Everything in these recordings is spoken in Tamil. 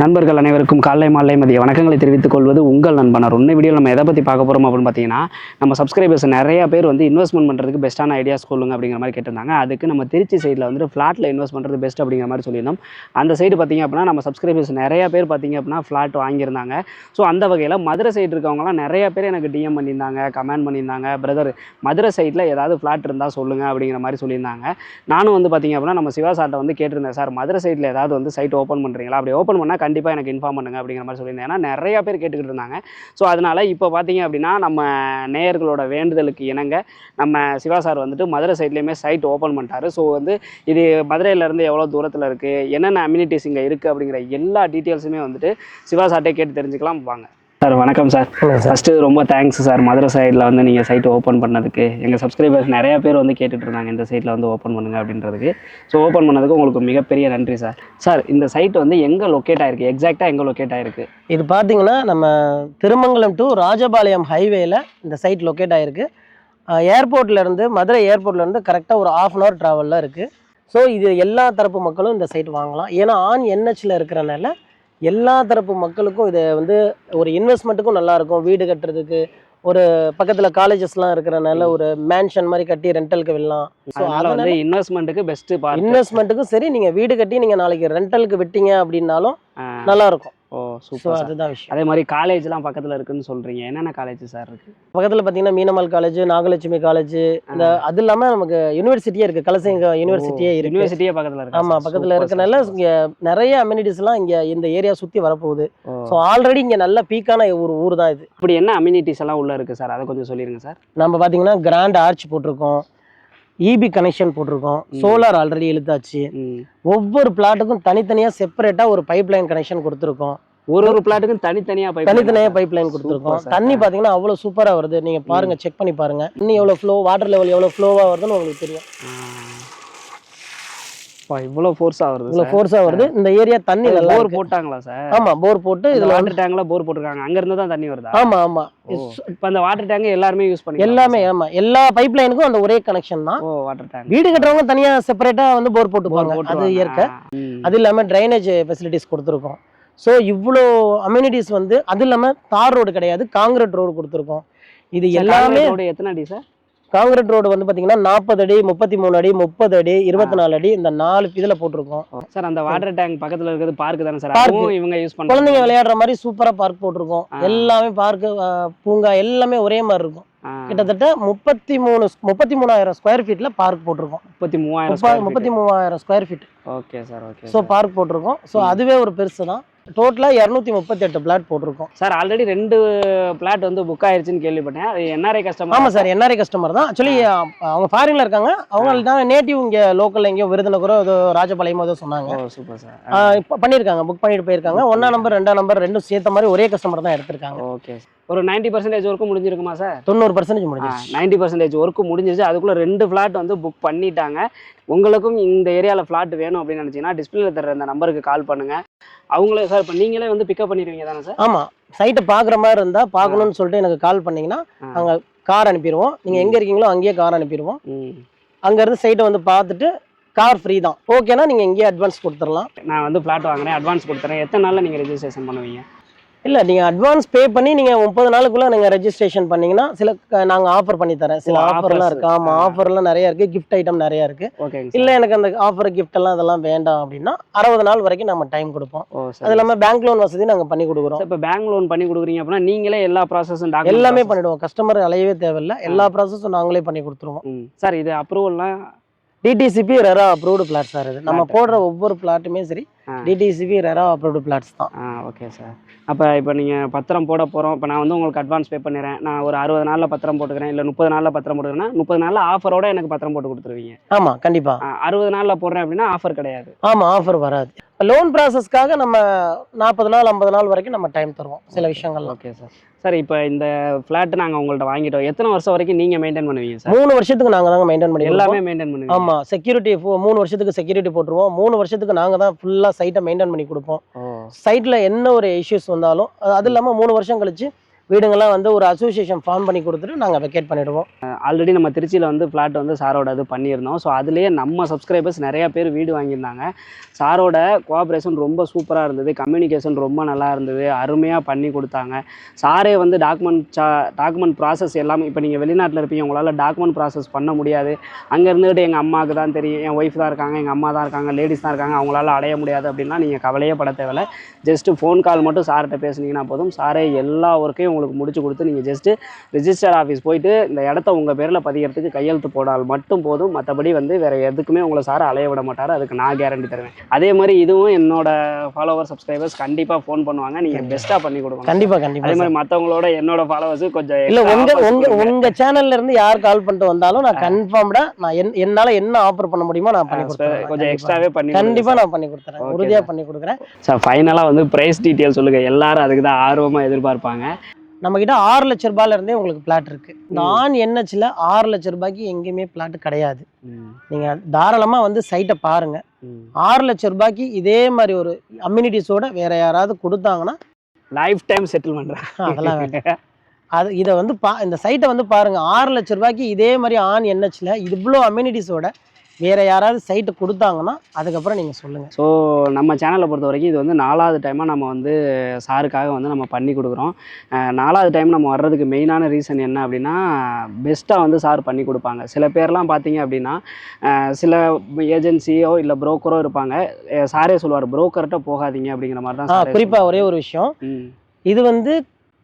நண்பர்கள் அனைவருக்கும் காலை மாலை மதிய வணக்கங்களை தெரிவித்துக் கொள்வது உங்கள் நண்பனர். ஒன்று வீடியோ நம்ம எதை பற்றி பார்க்க போகிறோம் அப்படின்னு பார்த்தீங்கன்னா நம்ம சப்ஸ்கிரைபர்ஸ் நிறைய பேர் வந்து இன்வெஸ்ட்மெண்ட் பண்ணுறதுக்கு பெஸ்ட்டான ஐடியாஸ் சொல்லுங்க அப்படிங்கிற மாதிரி கேட்டிருந்தாங்க. அதுக்கு நம்ம திருச்சி சைடில் வந்து ஃப்ளாட்டில் இன்வெஸ்ட் பண்ணுறது பெஸ்ட் அப்படிங்கிற மாதிரி சொல்லியிருந்தோம். அந்த சைடு பார்த்தீங்க அப்படின்னா நம்ம சப்ஸ்கிரைபர்ஸ் நிறைய பேர் பார்த்தீங்க அப்படின்னா ஃப்ளாட் வாங்கியிருந்தாங்க. ஸோ அந்த வகையில் மதுரை சைடு இருக்கவங்களாம் நிறைய பேர் எனக்கு டிஎம் பண்ணியிருந்தாங்க கமெண்ட் பண்ணியிருந்தாங்க. பிரதர் மதுரை சைடில் ஏதாவது ஃப்ளாட் இருந்தால் சொல்லுங்கள் அப்படிங்கிற மாதிரி சொல்லியிருந்தாங்க. நானும் வந்து பார்த்தீங்க அப்படின்னா நம்ம சிவா சார்ட்டை வந்து கேட்டிருந்தேன் சார் மதுரை சைடில் ஏதாவது வந்து சைட் ஓப்பன் பண்ணுறீங்களா அப்படி ஓப்பன் பண்ணால் கண்டிப்பாக எனக்கு இன்ஃபார்ம் பண்ணுங்க அப்படிங்கிற மாதிரி சொல்லியிருந்தேன். ஏன்னா நிறைய பேர் கேட்டுக்கிட்டு இருந்தாங்க. ஸோ அதனால் இப்போ பார்த்தீங்க அப்படின்னா நம்ம நேயர்களோட வேண்டுதலுக்கு இணங்க நம்ம சிவா சார் வந்துட்டு மதுரை சைட்லேயுமே சைட் ஓப்பன் பண்ணிட்டாரு. ஸோ வந்து இது மதுரையிலேருந்து எவ்வளோ தூரத்தில் இருக்குது என்னென்ன அம்யூனிட்டிஸ் இங்கே இருக்குது அப்படிங்கிற எல்லா டீட்டெயில்ஸுமே வந்துட்டு சிவா சார்ட்டே கேட்டு தெரிஞ்சுக்கலாம். வாங்க. சார் வணக்கம் சார். ஃபஸ்ட்டு ரொம்ப தேங்க்ஸ் சார். மதுரை சைடில் வந்து நீங்கள் சைட் ஓப்பன் பண்ணதுக்கு. எங்கள் சப்ஸ்கிரைபர்ஸ் நிறைய பேர் வந்து கேட்டுட்டு இருந்தாங்க இந்த சைட்டில் வந்து ஓப்பன் பண்ணுங்க அப்படின்றதுக்கு. ஸோ ஓப்பன் பண்ணதுக்கு உங்களுக்கு மிகப்பெரிய நன்றி சார். சார் இந்த சைட் வந்து எங்கே லொக்கேட் ஆயிருக்கு? எக்ஸாக்டாக எங்கே லொக்கேட் ஆயிருக்கு? இது பார்த்தீங்கன்னா நம்ம திருமங்கலம் டு ராஜபாளையம் ஹைவேல இந்த சைட் லொக்கேட் ஆயிருக்கு. ஏர்போர்ட்ல இருந்து மதுரை ஏர்போர்ட்ல இருந்து கரெக்டாக ஒரு ஆஃப் அன் ஹவர் ட்ராவலில் இருக்குது ஸோ இது எல்லா தரப்பு மக்களும் இந்த சைட் வாங்கலாம். ஏன்னா ஆன் என்ஹெச்சில் இருக்கிறனால எல்லா தரப்பு மக்களுக்கும் இது வந்து ஒரு இன்வெஸ்ட்மெண்ட்டுக்கும் நல்லா இருக்கும் வீடு கட்டுறதுக்கு ஒரு பக்கத்தில் காலேஜஸ்லாம் இருக்கிறனால ஒரு மேன்ஷன் மாதிரி கட்டி ரெண்டலுக்கு விடலாம். ஸோ அதனால வந்து இன்வெஸ்ட்மெண்ட்டுக்கு பெஸ்ட்டு இன்வெஸ்ட்மெண்ட்டுக்கும் சரி நீங்கள் வீடு கட்டி நீங்கள் நாளைக்கு ரெண்டலுக்கு விட்டீங்க அப்படின்னாலும் நல்லா இருக்கும் ஓ ஸோ சூப்பர் அதுதான் விஷயம். அதே மாதிரி காலேஜ்லாம் பக்கத்தில் இருக்குன்னு சொல்கிறீங்க என்னென்ன காலேஜ் சார் இருக்கு? பக்கத்தில் பார்த்தீங்கன்னா மீனம்மாள் காலேஜ் நாகலட்சுமி காலேஜ் இந்த அது இல்லாமல் நமக்கு யூனிவர்சிட்டியே இருக்குது கலசங்க யூனிவர்சிட்டியே இருக்கு. யூனிவர்சிட்டியே பக்கத்தில் இருக்கு? ஆமாம் பக்கத்தில் இருக்கனால இங்கே நிறைய அம்யூனிட்டிஸ்லாம் இங்கே இந்த ஏரியா சுற்றி வரப்போகுது. ஸோ ஆல்ரெடி இங்கே நல்ல பீக்கான ஒரு ஊர் தான் இது. இப்படி என்ன அம்யூனிட்டிஸ் எல்லாம் உள்ள இருக்கு சார் அதை கொஞ்சம் சொல்லிருங்க சார் நம்ம பார்த்தீங்கன்னா கிராண்ட் ஆர்ச் போட்டிருக்கோம். இபி கனெக்ஷன் போட்டிருக்கோம். சோலார் ஆல்ரெடி இழுத்தாச்சு. ஒவ்வொரு பிளாட்டுக்கும் தனித்தனியாக செப்பரேட்டாக ஒரு பைப் லைன் கனெக்ஷன் கொடுத்துருக்கோம். ஒரு ஒரு பிளாட்டுக்கும் தனித்தனியா தனித்தனியாக line. பைப் லைன் கொடுத்துருக்கோம். தண்ணி பார்த்தீங்கன்னா அவ்வளோ சூப்பராக வருது. நீங்கள் பாருங்க செக் பண்ணி பாருங்க. இன்னும் எவ்வளோ ஃப்ளோ வாட்டர் லெவல் எவ்வளோ ஃப்ளோவாக வருதுன்னு உங்களுக்கு தெரியும். ஆ. அப்பா, இவ்வளவு ஃபோர்ஸா வருது இவ்வளோ ஃபோர்ஸாக வருது. இந்த ஏரியா தண்ணி போர். போட்டாங்களா சார்? ஆமா போர் போட்டு இதுல வாட்டர் டேங்க்ல போர் போட்டிருக்காங்க. அங்க இருந்து தான் தண்ணி வருதா? ஆமா ஆமா. இப்ப அந்த வாட்டர் டேங்க் எல்லாருமே யூஸ் பண்ணி எல்லாமே ஆமா. எல்லா பைப் லைனுக்கும் அந்த ஒரே கனெக்ஷன் தான். ஓ வாட்டர் டேங்க் வீடு கட்டுறவங்க தனியா செப்பரேட்டா வந்து போர் போட்டுப்பாங்க. அது இயற்கை. அது இல்லாம ட்ரைனேஜ் ஃபெசிலிட்டிஸ் கொடுத்துருக்கோம். ஸோ இவ்வளோ அம்யூனிட்டிஸ் வந்து அது இல்லாம தார் ரோடு கிடையாது காங்கிரீட் ரோடு கொடுத்துருக்கோம். இது எல்லாமே எத்தனை அடி சார் காங்கிரீட் ரோடு வந்து பாத்தீங்கன்னா நாற்பது அடி முப்பத்தி மூணு அடி முப்பது அடி இருபத்தி நாலு அடி இந்த நாலு இதுல போட்டிருக்கோம். சார் அந்த வாட்டர் டேங்க் பக்கத்துல இருக்கிறது பார்க் தானே சார். அதுவும் இவங்க யூஸ் குழந்தைங்க பண்றாங்க விளையாடுற மாதிரி சூப்பரா பார்க் போட்டிருக்கோம். எல்லாமே பார்க்கு பூங்கா எல்லாமே ஒரே மாதிரி இருக்கும். கிட்டத்தட்ட முப்பத்தி மூணு முப்பத்தி மூணாயிரம் ஸ்கொயர் ஃபீட்ல பார்க் போட்டிருக்கோம் முப்பத்தி மூவாயிரம். முப்பத்தி மூவாயிரம் square feet okay sir okay so park போட்டிருக்கோம். ஸோ. அதுவே ஒரு பெருசு தான் டோட்டலாக இரநூத்தி முப்பத்தி எட்டு பிளாட் போட்டிருக்கோம். சார் ஆல்ரெடி ரெண்டு பிளாட் வந்து புக் ஆயிருச்சுன்னு கேள்விப்பட்டேன். அது என்ஆர்ஐ கஸ்டமர் ஆமாம் sir N R I customer தான். ஆக்சுவலி அவங்க ஃபாரின்ல இருக்காங்க. அவங்க தான் நேட்டிவ் இங்கே லோக்கல்ல எங்கேயோ விருதுநகரோ ஏதோ ராஜபாளையமோ ஏதோ சொன்னாங்க. சூப்பர் சார் இப்போ பண்ணியிருக்காங்க புக் பண்ணிட்டு போயிருக்காங்க. ஒன்றா நம்பர் ரெண்டாம் நம்பர் ரெண்டும் சேர்த்த மாதிரி ஒரே கஸ்டமர் தான் எடுத்திருக்காங்க. ஓகே ஒரு நைன்டி பர்சன்டேஜ் ஒர்க்கு முடிஞ்சிருக்குமா சார் தொண்ணூறு பர்சன்டேஜ் முடிஞ்சிருச்சு. நைன்டி பர்சன்டேஜ் ஒர்க்கு முடிஞ்சிருச்சு. அதுக்குள்ள ரெண்டு ஃப்ளாட் வந்து புக் பண்ணிட்டாங்க. உங்களுக்கும் இந்த ஏரியாவில் ஃப்ளாட் வேணும் அப்படின்னு நினச்சிங்கன்னா டிஸ்பிளேல தர இந்த நம்பருக்கு கால் பண்ணுங்க. அவங்களே சார் இப்போ நீங்களே வந்து பிக்கப் பண்ணிடுவீங்க தானே சார் ஆமாம் சைட்டை பார்க்குற மாதிரி இருந்தால் பார்க்கணும்னு சொல்லிட்டு எனக்கு கால் பண்ணீங்கன்னா. அங்கே கார் அனுப்பிடுவோம். நீங்கள் எங்கே இருக்கீங்களோ அங்கேயே கார் அனுப்பிடுவோம். அங்கேருந்து சைட்டை வந்து பார்த்துட்டு கார் ஃப்ரீ தான். ஓகேனா நீங்கள் இங்கேயே அட்வான்ஸ் கொடுத்துடலாம். நான் வந்து ஃப்ளாட் வாங்குறேன் அட்வான்ஸ் கொடுத்துறேன். எத்தனை நாளில் நீங்கள் ரெஜிஸ்ட்ரேஷன் பண்ணுவீங்க? இல்லை நீங்கள் அட்வான்ஸ் பே பண்ணி நீங்கள் முப்பது நாளுக்குள்ளே நீங்கள் ரெஜிஸ்ட்ரேஷன் பண்ணீங்கன்னா சில நாங்கள் ஆஃபர் பண்ணி தரேன். சில ஆஃபர்லாம். இருக்குது ஆமாம். ஆஃபர்லாம் நிறைய இருக்குது கிஃப்ட் ஐட்டம் நிறைய இருக்குது ஓகேங்க இல்லை எனக்கு அந்த ஆஃபர் கிஃப்ட் எல்லாம் அதெல்லாம் வேண்டாம் அப்படின்னா அறுபது நாள் வரைக்கும் நம்ம டைம் கொடுப்போம். அது இல்லாமல் பேங்க் லோன் வசதி நாங்கள் பண்ணி கொடுக்குறோம். இப்போ பேங்க் லோன் பண்ணி கொடுக்குறீங்க அப்படின்னா நீங்களே எல்லா ப்ராசஸும் எல்லாமே பண்ணிடுவோம். கஸ்டமர் அலையவே தேவையில்லை. எல்லா ப்ராசஸும் நாங்களே பண்ணி கொடுத்துருவோம். சார் இது அப்ரூவல்லாம் DTCP RERA approved plot sir இது. நம்ம. போடுற ஒவ்வொரு பிளாட்டுமே சரி. டிடிசிபி ரெரா அப்ரூவ்டு பிளாட்ஸ் தான். ஓகே சார் அப்போ இப்போ நீங்கள் பத்திரம் போட போகிறோம் இப்போ நான் வந்து உங்களுக்கு அட்வான்ஸ் பே பண்ணிடுறேன் நான் ஒரு அறுபது நாளில் பத்திரம் போட்டுக்கிறேன். இல்லை முப்பது நாளில் பத்திரம் போட்டுக்கிறேன்னா முப்பது நாளில் ஆஃபரோட எனக்கு பத்திரம் போட்டு கொடுத்துருவீங்க. ஆமா கண்டிப்பா. ஆ, அறுபது நாளில் போடுறேன் அப்படின்னா ஆஃபர் கிடையாது. ஆமா ஆஃபர் வராது. லோன் ப்ராசஸ்க்காக நம்ம நாற்பது நாள் ஐம்பது நாள் வரைக்கும் நம்ம டைம் தருவோம். சில விஷயங்கள்லாம் ஓகே சார் சார் இப்போ இந்த ஃப்ளாட் நாங்கள் உங்கள்ட்ட வாங்கிட்டோம். எத்தனை வருஷம் வரைக்கும் நீங்கள் மெயின்டைன் பண்ணுவீங்க சார் மூணு வருஷத்துக்கு நாங்க தாங்க மெயின்டைன் பண்ணி எல்லாமே மெயின்டைன் பண்ணுவீங்க. ஆமா செக்யூரிட்டி மூணு வருஷத்துக்கு செக்யூரிட்டி போட்டுருவோம். மூணு வருஷத்துக்கு நாங்க தான் ஃபுல்லா சைட்டை மெயின்டைன் பண்ணி கொடுப்போம். ஓ. சைட்ல என்ன ஒரு இஷ்யூஸ் வந்தாலும் அது- அது இல்லாம மூணு வருஷம் கழிச்சு வீடுங்கள்லாம் வந்து ஒரு அசோசியேஷன் ஃபார்ம் பண்ணி கொடுத்துட்டு நாங்கள் வெக்கேட் பண்ணிடுவோம். ஆல்ரெடி நம்ம திருச்சியில் வந்து ஃப்ளாட் வந்து சாரோட இது பண்ணியிருந்தோம். ஸோ அதுலேயே நம்ம சப்ஸ்கிரைபர்ஸ் நிறையா பேர் வீடு வாங்கியிருந்தாங்க. சாரோட கோஆப்ரேஷன் ரொம்ப சூப்பராக இருந்தது. கம்யூனிகேஷன் ரொம்ப நல்லா இருந்தது. அருமையாக பண்ணி கொடுத்தாங்க. சாரே வந்து டாக்குமெண்ட் சா டாக்குமெண்ட் ப்ராசஸ் எல்லாமே இப்போ நீங்கள் வெளிநாட்டில் இருப்பீங்க உங்களால் டாக்குமெண்ட் ப்ராசஸ் பண்ண முடியாது. அங்கே இருந்துகிட்டு எங்கள் அம்மாவுக்கு தான் தெரியும். என் ஒய்ஃப் தான் இருக்காங்க எங்கள் அம்மா தான் இருக்காங்க லேடிஸ் தான் இருக்காங்க அவங்களால அடைய முடியாது அப்படின்னா நீங்கள் கவலையே பட தேவையில்ல ஜஸ்ட்டு ஃபோன் கால் மட்டும் சார்கிட்ட பேசுனீங்கன்னா போதும். சாரே எல்லா ஒர்க்கையும் உங்களுக்கு முடிச்சு கொடுத்து நீங்கள் ஜஸ்ட்டு ரிஜிஸ்டர் ஆஃபீஸ் போயிட்டு இந்த இடத்த உங்கள் பேரில் பதிகிறதுக்கு கையெழுத்து போடால் மட்டும் போதும். மற்றபடி வந்து வேறு எதுக்குமே உங்களை சார் அலைய விட மாட்டார். அதுக்கு நான் கேரண்டி தருவேன். அதே மாதிரி இதுவும் என்னோட ஃபாலோவர் சப்ஸ்கிரைபர்ஸ் கண்டிப்பாக ஃபோன் பண்ணுவாங்க. நீங்கள் பெஸ்ட்டாக பண்ணி கொடுக்கணும். கண்டிப்பாக அதே கண்டிப்பாக மாதிரி மற்றவங்களோட என்னோட ஃபாலோவர்ஸ் கொஞ்சம் இல்ல extra உங்க offers உங்க கொடுங்க. உங்க சேனல்ல இருந்து யார் கால் பண்ணிட்டு வந்தாலும் நான் கன்ஃபார்ம்டா நான் என்- என்னால என்ன ஆஃபர் பண்ண முடியுமோ நான் பண்ணி கொடுத்துறேன் கொஞ்சம் எக்ஸ்ட்ராவே பண்ணி கண்டிப்பா நான் பண்ணி கொடுத்துறேன். Okay, உறுதியா sir. பண்ணி கொடுக்குறேன். சார் ஃபைனலாக வந்து ப்ரைஸ் டீட்டெயில் சொல்லுங்க. எல்லாரும் அதுக்கு தான் ஆர்வமாக எதிர்பார்ப்பாங்க. நம்ம கிட்ட ஆறு லட்ச ரூபாயில இருந்தே உங்களுக்கு பிளாட் இருக்கு. நான் என்ஹெச்ல ஆறு லட்ச ரூபாய்க்கு எங்கேயுமே பிளாட் கிடையாது. நீங்க தாராளமா வந்து சைட்டை பாருங்க. ஆறு லட்ச ரூபாய்க்கு இதே மாதிரி ஒரு அம்யூனிட்டிஸோட வேற யாராவது கொடுத்தாங்கன்னா லைஃப் டைம் செட்டில் பண்ணுறேன் அதெல்லாம் வேண்டாம். அது இதை வந்து பா இந்த சைட்டை வந்து பாருங்க. ஆறு லட்ச ரூபாய்க்கு இதே மாதிரி ஆன் என்ஹெச்ல இவ்வளோ அம்யூனிட்டிஸோட வேற யாராவது சைட்டு கொடுத்தாங்கன்னா அதுக்கப்புறம் நீங்க சொல்லுங்க. ஸோ நம்ம சேனலை பொறுத்த வரைக்கும் இது வந்து நாலாவது டைமாக நம்ம வந்து சாருக்காக வந்து நம்ம பண்ணி கொடுக்குறோம். நாலாவது டைம் நம்ம வர்றதுக்கு மெயினான ரீசன் என்ன அப்படின்னா பெஸ்ட்டாக வந்து சார் பண்ணி கொடுப்பாங்க. சில பேர்லாம் பார்த்தீங்க அப்படின்னா சில ஏஜென்சியோ இல்லை புரோக்கரோ இருப்பாங்க. சாரே சொல்லுவார் புரோக்கர்கிட்ட போகாதீங்க அப்படிங்கிற மாதிரி தான் ஆ சாரே குறிப்பா ஒரே ஒரு விஷயம். இது வந்து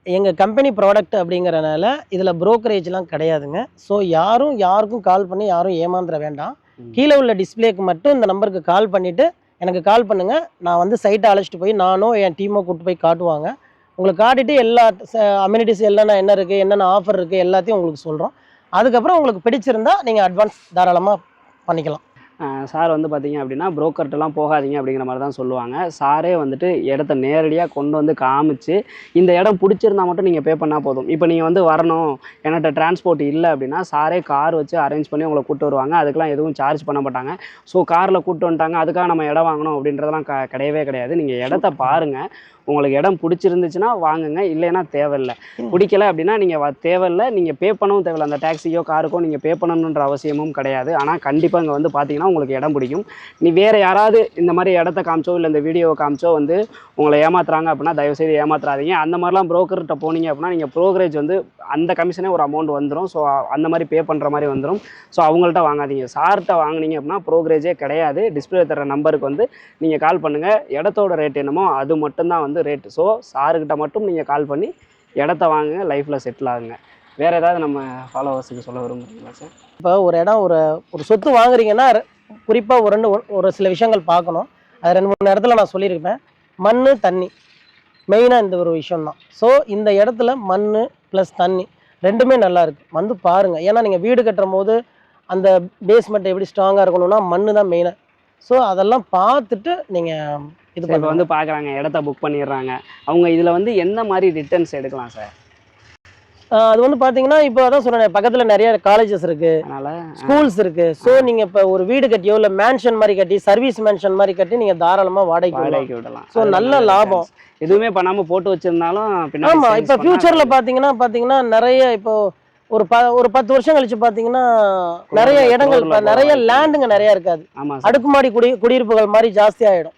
எங்க கம்பெனி ப்ராடக்ட் அப்படிங்கறனால இதுல brokerage-லாம் கிடையாதுங்க. ஸோ யாரும் யாருக்கும் கால் பண்ணி யாரும் ஏமாந்துட வேண்டாம். கீழே உள்ள டிஸ்பிளேக்கு மட்டும் இந்த நம்பருக்கு கால் பண்ணிவிட்டு எனக்கு கால் பண்ணுங்கள் நான் வந்து சைட்டை அழைச்சிட்டு போய் நானும் என் டீமோ கூட்டு போய் காட்டுவாங்க. உங்களுக்கு காட்டிட்டு எல்லா அம்யூனிட்டிஸ் என்னென்ன என்ன இருக்குது என்னென்ன ஆஃபர் இருக்குது எல்லாத்தையும் உங்களுக்கு சொல்கிறோம் அதுக்கப்புறம் உங்களுக்கு பிடிச்சிருந்தா நீங்கள் அட்வான்ஸ் தாராளமாக பண்ணிக்கலாம். சார் வந்து பார்த்தீங்க அப்படின்னா புரோக்கர்ட்டெல்லாம் போகாதீங்க அப்படிங்கிற மாதிரி தான் சொல்லுவாங்க. சாரே வந்துட்டு இடத்த நேரடியாக கொண்டு வந்து காமிச்சு இந்த இடம் பிடிச்சிருந்தா மட்டும் நீங்கள் பே பண்ணால் போதும். இப்போ நீங்கள் வந்து வரணும் என்கிட்ட டிரான்ஸ்போர்ட் இல்லை அப்படின்னா சாரே கார் வச்சு அரேஞ்ச் பண்ணி உங்களை கூட்டு வருவாங்க. அதுக்கெலாம் எதுவும் சார்ஜ் பண்ண மாட்டாங்க. ஸோ காரில் கூட்டு வந்துட்டாங்க அதுக்காக நம்ம இடம் வாங்கணும் அப்படின்றதெல்லாம் க கிடையவே கிடையாது. நீங்கள் இடத்த பாருங்கள் உங்களுக்கு இடம் பிடிச்சிருந்துச்சுன்னா வாங்குங்க. இல்லைன்னா தேவையில்லை. பிடிக்கல அப்படின்னா நீங்கள் தேவையில்லை. நீங்கள் பே பண்ணவும் தேவையில்லை. அந்த டாக்ஸியோ காருக்கோ நீங்கள் பே பண்ணணுன்ற அவசியமும் கிடையாது. ஆனால் கண்டிப்பாக இங்கே வந்து பார்த்தீங்கன்னா உங்களுக்கு இடம் பிடிக்கும். நீ வேறு யாராவது இந்த மாதிரி இடத்த காமிச்சோ இல்லை இந்த வீடியோவை காமிச்சோ வந்து உங்களை ஏமாத்துறாங்க அப்படின்னா தயவுசெய்து ஏமாத்துறாதீங்க. அந்த மாதிரிலாம் brokerகிட்ட போனீங்க அப்படின்னா நீங்கள் ப்ரோக்கரேஜ் வந்து அந்த கமிஷனே ஒரு அமௌண்ட் வந்துடும் ஸோ அந்த மாதிரி பே பண்ணுற மாதிரி வந்துடும் ஸோ அவங்கள்ட்ட வாங்காதீங்க. சார்கிட்ட வாங்குனீங்க அப்படின்னா ப்ரோக்கரேஜே கிடையாது. டிஸ்பிளே தர நம்பருக்கு வந்து நீங்கள் கால் பண்ணுங்கள் இடத்தோட ரேட் என்னமோ அது மட்டும்தான் வந்து ரேட் ஸோ சாருக்கிட்ட மட்டும் நீங்கள் கால் பண்ணி இடத்த வாங்குங்க லைஃப்பில் செட்டில் ஆகுங்க. வேறு ஏதாவது நம்ம ஃபாலோவர்ஸுக்கு சொல்ல விரும்புறீங்களா சார் இப்போ ஒரு இடம் ஒரு ஒரு சொத்து வாங்குறீங்கன்னா குறிப்பாக ஒரு ரெண்டு ஒரு சில விஷயங்கள் பார்க்கணும். அது ரெண்டு மூணு இடத்துல நான் சொல்லியிருப்பேன். மண் தண்ணி. மெயினாக இந்த ஒரு விஷயம் தான் ஸோ இந்த இடத்துல மண் ப்ளஸ் தண்ணி ரெண்டுமே நல்லா இருக்குது வந்து பாருங்கள் ஏன்னா நீங்கள் வீடு கட்டும் போது அந்த பேஸ்மெண்ட் எப்படி ஸ்ட்ராங்காக இருக்கணும்னா மண் தான் மெயினாக ஸோ அதெல்லாம் பார்த்துட்டு நீங்கள் இது இப்போ வந்து பார்க்குறாங்க இடத்த புக் பண்ணிடுறாங்க. அவங்க இதில் வந்து எந்த மாதிரி ரிட்டர்ன்ஸ் எடுக்கலாம் சார்? அது வந்து பார்த்தீங்கன்னா இப்போ அதான் சொன்னேன் பக்கத்தில் நிறைய காலேஜஸ் இருக்கு. அதனால் ஸ்கூல்ஸ் இருக்கு. ஸோ நீங்க இப்போ ஒரு வீடு கட்டியோ இல்லை மேன்ஷன் மாதிரி கட்டி சர்வீஸ் மேன்ஷன் மாதிரி கட்டி நீங்க தாராளமா வாடகைக்கு. வாடகைக்கு விடலாம். அது நல்ல லாபம். எதுவுமே பண்ணாம போட்டு வச்சிருந்தாலும் பின்னாடி ஆமா sales இப்போ ஃபியூச்சர்ல நல்லது. பாத்தீங்கன்னா பாத்தீங்கன்னா நிறைய இப்போ ஒரு ப ஒரு பத்து வருஷம் கழிச்சு பாத்தீங்கன்னா நிறைய இடங்கள் நிறைய லேண்டுங்க நிறைய இருக்காது. அடுக்குமாடி குடி குடியிருப்புகள் மாதிரி ஜாஸ்தி ஆயிடும்.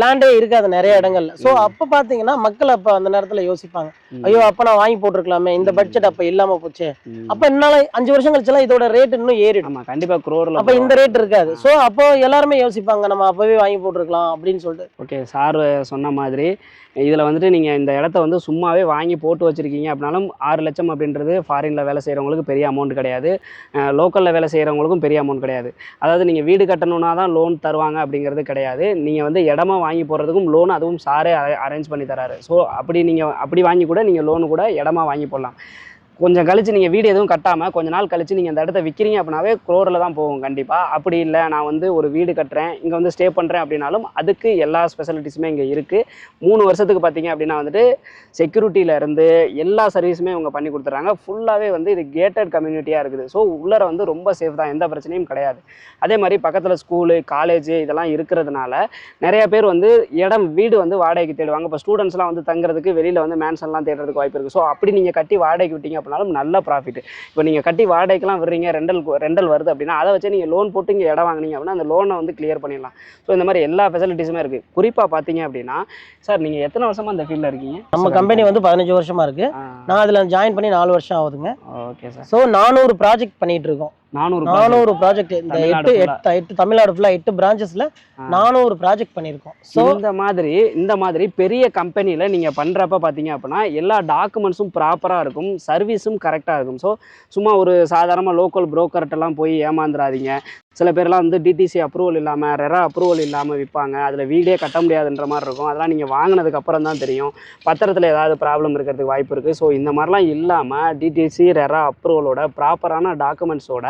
லேண்டே இருக்காது நிறைய இடங்கள்ல. ம். அப்ப பாத்தீங்கன்னா மக்கள் அப்ப அந்த நேரத்துல யோசிப்பாங்க. ஐயோ அப்ப நான் வாங்கி போட்டிருக்கலாமே இந்த. பட்ஜெட் அப்ப இல்லாம போச்சு. அப்ப என்னால அஞ்சு வருஷம் கழிச்சுலாம் இதோட ரேட் இன்னும் ஏறிடும். கண்டிப்பா குரோர்ல அப்ப இந்த ரேட் இருக்காது. சோ அப்போ எல்லாருமே யோசிப்பாங்க நம்ம அப்பவே வாங்கி போட்டிருக்கலாம் அப்படின்னு சொல்லிட்டு. ஓகே சார் சொன்ன மாதிரி இதில் வந்துட்டு நீங்கள் இந்த இடத்த வந்து சும்மாவே வாங்கி போட்டு வச்சுருக்கீங்க அப்படின்னாலும் ஆறு லட்சம் அப்படின்றது ஃபாரினில் வேலை செய்கிறவங்களுக்கு பெரிய அமௌண்ட் கிடையாது. லோக்கலில் வேலை செய்கிறவங்களுக்கும் பெரிய அமௌண்ட் கிடையாது. அதாவது நீங்கள் வீடு கட்டணும்னா தான் லோன் தருவாங்க அப்படிங்கிறது கிடையாது. நீங்கள் வந்து இடமா வாங்கி போடுறதுக்கும் லோன் அதுவும் சாரே அரேஞ்ச் பண்ணி தராரு. ஸோ அப்படி நீங்கள் அப்படி வாங்கி கூட நீங்கள் லோனு கூட இடமா வாங்கி போடலாம். கொஞ்சம் கழித்து நீங்கள் வீடு எதுவும் கட்டாமல் கொஞ்ச நாள் கழிச்சு நீங்கள் அந்த இடத்த விற்கிறீங்க அப்படின்னாவே க்ரோரில் தான் போகும் கண்டிப்பாக அப்படி இல்லை நான் வந்து ஒரு வீடு கட்டுறேன் இங்கே வந்து ஸ்டே பண்ணுறேன் அப்படின்னாலும் அதுக்கு எல்லா ஸ்பெஷலிட்டிஸுமே இங்கே இருக்குது மூணு வருஷத்துக்கு பார்த்தீங்க அப்படின்னா வந்துட்டு செக்யூரிட்டியிலேருந்து எல்லா சர்வீஸுமே இவங்க பண்ணி கொடுத்துட்றாங்க. ஃபுல்லாகவே வந்து இது கேட்டட் கம்யூனிட்டியாக இருக்குது. ஸோ உள்ளர வந்து ரொம்ப சேஃப் தான் எந்த பிரச்சனையும் கிடையாது. அதே மாதிரி பக்கத்தில் ஸ்கூலு காலேஜ் இதெல்லாம் இருக்கிறதுனால நிறைய பேர் வந்து இடம் வீடு வந்து வாடகைக்கு தேடுவாங்க. இப்போ ஸ்டூடெண்ட்ஸ்லாம் வந்து தங்குறதுக்கு வெளியில் வந்து மேன்ஷன்லாம் தேடுறதுக்கு வாய்ப்பு இருக்குது ஸோ அப்படி நீங்கள் கட்டி வாடகைக்கு விட்டீங்க அப்படின்னாலும் நல்ல ப்ராஃபிட் இப்போ நீங்கள் கட்டி வாடகைக்கெலாம் விடுறீங்க ரெண்டல் ரெண்டல் வருது அப்படின்னா அதை வச்சு நீங்கள் லோன் போட்டு இங்கே இடம் வாங்குனீங்க அப்படின்னா அந்த லோனை வந்து கிளியர் பண்ணிடலாம். ஸோ இந்த மாதிரி எல்லா ஃபெசிலிட்டிஸுமே இருக்குது குறிப்பாக பார்த்தீங்க அப்படின்னா சார் நீங்கள் எத்தனை வருஷமாக இந்த ஃபீல்டில் இருக்கீங்க? நம்ம கம்பெனி வந்து பதினஞ்சு வருஷமா இருக்கு. நான் அதில் ஜாயின் பண்ணி நாலு வருஷம் ஆகுதுங்க. ஓகே சார் ஸோ நானூறு ப்ராஜெக்ட் பண்ணிட்டு இருக்கோம். நானூறு நானூறு ப்ராஜெக்ட் இந்த எட்டு. எட்டு எட்டு தமிழ்நாடு ஃபுல்லாக எட்டு பிரான்ச்சஸ்ல. நானூறு ப்ராஜெக்ட் பண்ணியிருக்கோம். ஸோ இந்த மாதிரி இந்த மாதிரி பெரிய கம்பெனியில் நீங்கள் பண்ணுறப்ப பார்த்தீங்க அப்படின்னா எல்லா டாக்குமெண்ட்ஸும் ப்ராப்பராக இருக்கும் சர்வீஸும் கரெக்டாக இருக்கும். ஸோ சும்மா ஒரு சாதாரணமாக லோக்கல் புரோக்கர்ட்டெல்லாம் போய் ஏமாந்துடாதீங்க சில பேர்லாம் வந்து டிடிசி அப்ரூவல் இல்லாமல் ரெரா அப்ரூவல் இல்லாமல் விற்பாங்க அதில் வீடே கட்ட முடியாதுன்ற மாதிரி இருக்கும். அதெல்லாம் நீங்கள் வாங்கினதுக்கு அப்புறம் தான் தெரியும். பத்திரத்தில் ஏதாவது ப்ராப்ளம் இருக்கிறதுக்கு வாய்ப்பு இருக்குது ஸோ இந்த மாதிரிலாம் இல்லாமல் டிடிசி ரெரா அப்ரூவலோட ப்ராப்பரான டாக்குமெண்ட்ஸோட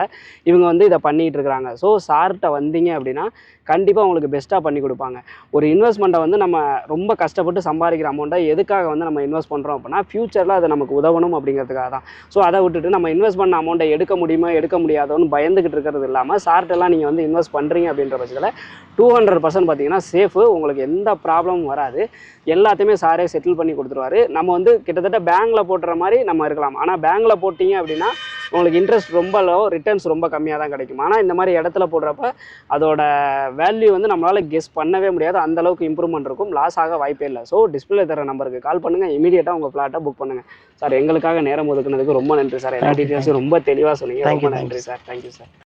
இவங்க வந்து இதை பண்ணிகிட்டு இருக்கிறாங்க. ஸோ சார்கிட்ட வந்தீங்க அப்படின்னா கண்டிப்பாக உங்களுக்கு பெஸ்ட்டாக பண்ணி கொடுப்பாங்க. ஒரு இன்வெஸ்ட்மெண்ட்டை வந்து நம்ம ரொம்ப கஷ்டப்பட்டு சம்பாதிக்கிற அமௌண்ட்டை எதுக்காக வந்து நம்ம இன்வெஸ்ட் பண்ணுறோம் அப்படின்னா ஃப்யூச்சரில் அது நமக்கு உதவணும் அப்படிங்கிறதுக்காக தான் ஸோ அதை விட்டுட்டு நம்ம இன்வெஸ்ட் பண்ண அமௌண்ட்டை எடுக்க முடியுமா எடுக்க முடியாதோன்னு பயந்துக்கிட்டு இருக்கிறது இல்லாமல் சார்ட்டெல்லாம் நீங்கள் வந்து இன்வெஸ்ட் பண்ணுறீங்க அப்படின்ற பட்சத்தில் டூ ஹண்ட்ரட் பர்சன்ட் பார்த்தீங்கன்னா சேஃபு உங்களுக்கு எந்த ப்ராப்ளமும் வராது. எல்லாத்தையுமே சாரே செட்டில் பண்ணி கொடுத்துருவாரு. நம்ம வந்து கிட்டத்தட்ட பேங்க்கில் போட்டுற மாதிரி நம்ம இருக்கலாம். ஆனால் பேங்க்கில் போட்டிங்க அப்படின்னா உங்களுக்கு இன்ட்ரெஸ்ட் ரொம்ப லோ ரிட்டர்ன்ஸ் ரொம்ப கம்மியாக தான் கிடைக்கும். ஆனால் இந்த மாதிரி இடத்துல போடுறப்ப அதோட வேல்யூ வந்து நம்மளால் கெஸ் பண்ணவே முடியாது. அந்த அளவுக்கு இம்ப்ரூவ்மெண்ட் இருக்கும். லாஸ் ஆக வாய்ப்பே இல்லை. ஸோ டிஸ்பிளே தர நம்பருக்கு கால் பண்ணுங்கள் இமீடியட்டாக உங்கள் ஃப்ளாட்டை புக் பண்ணுங்கள் சார் எங்களுக்காக நேரம் ஒதுக்குனதுக்கு ரொம்ப நன்றி சார் எல்லா டீட்டெயில்ஸும் ரொம்ப தெளிவாக சொன்னீங்க. ரொம்ப நன்றி சார் தேங்க்யூ சார்